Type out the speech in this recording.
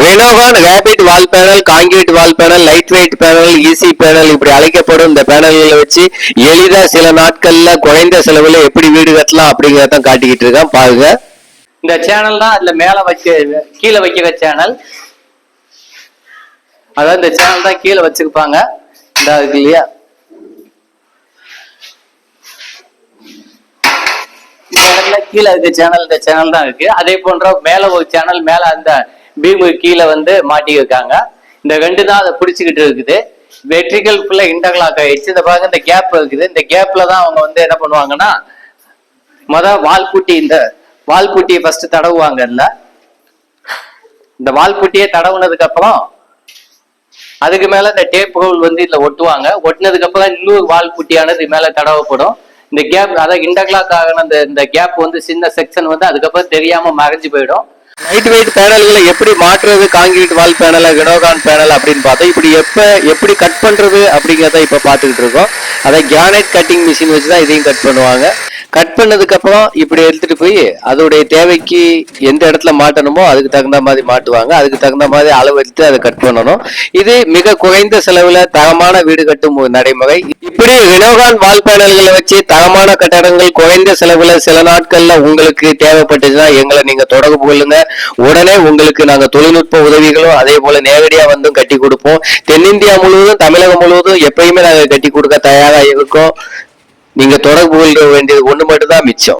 வெனோகான் rapid wall panel concrete wall panel light weight panel easy panel இப்படி அழைக்கப்படும் இந்த பேனல்களை வச்சு எளிதா சில நாட்கள்ல குறைந்த செலவுல எப்படி வீடு கட்டலாம் அப்படிங்கறத காட்டிக்கிட்டு இருக்கேன். பாருங்க. இந்த சேனல் தான் அதுல மேல வைக்க கீழே வைக்கிற சேனல் அதாவது இந்த சேனல் தான் கீழே வச்சிருப்பாங்க. இந்த இருக்கு இல்லையா? கீழே இருக்க சேனல் இந்த சேனல் தான் இருக்கு. அதே போன்ற மேல ஒரு சேனல் மேல அந்த பீமு கீழே வந்து மாட்டி இருக்காங்க இந்த ரெண்டு தான் அதை பிடிச்சிக்கிட்டு இருக்குது. வெற்றிகள் ஃபுல்லாக இன்டர்லாக் ஆயிடுச்சு. இந்த பாருங்க இந்த கேப் இருக்குது. இந்த கேப்ல தான் அவங்க வந்து என்ன பண்ணுவாங்கன்னா முத வால்புட்டி இந்த வால்புட்டியை ஃபர்ஸ்ட் தடவுவாங்க இல்ல. இந்த வால்புட்டியை தடவுனதுக்கு அப்புறம் அதுக்கு மேல இந்த டேப் ரோல் வந்து இதுல ஒட்டுவாங்க. ஒட்டினதுக்கு அப்புறம் இன்னொரு வால்புட்டியானது இது மேல தடவப்படும். இந்த கேப் அதாவது இன்டர்லாக் ஆகின இந்த இந்த கேப் வந்து சின்ன செக்ஷன் வந்து அதுக்கப்புறம் தெரியாம மறைஞ்சு போயிடும். லைட் வெயிட் பேனல்களை எப்படி மாற்றுறது? காங்கிரீட் வால் பேனல் வினோகான் பேனல் அப்படின்னு பார்த்தா இப்படி எப்போ எப்படி கட் பண்ணுறது அப்படிங்கிறத இப்போ பார்த்துக்கிட்டு இருக்கோம். அதை கிரானைட் கட்டிங் மிஷின் வச்சு தான் இதையும் கட் பண்ணுவாங்க. கட் பண்ணதுக்கு அப்புறம் இப்படி எடுத்துட்டு போய் அதோடைய தேவைக்கு எந்த இடத்துல மாட்டணுமோ அதுக்கு தகுந்த மாதிரி மாட்டுவாங்க. அதுக்கு தகுந்த மாதிரி அளவு எடுத்து அதை கட் பண்ணணும். இது மிக குறைந்த செலவுல தரமான வீடு கட்டும் ஒரு நடைமுறை. இப்படி வினோகான் வால் பேனல்களை வச்சு தரமான கட்டடங்கள் குறைந்த செலவுல சில நாட்கள்ல உங்களுக்கு தேவைப்பட்டுச்சுன்னா எங்களை நீங்க தொடர்பு கொள்ளுங்க. உடனே உங்களுக்கு நாங்க தொழில்நுட்ப உதவிகளும் அதே போல நேரடியா வந்தும் கட்டி கொடுப்போம். தென்னிந்தியா முழுவதும் தமிழகம் முழுவதும் எப்பயுமே நாங்க கட்டி கொடுக்க தயாரா இருக்கோம். நீங்க தொடர்பு கொள்ள வேண்டியது ஒண்ணு மட்டும்தான் மிச்சம்.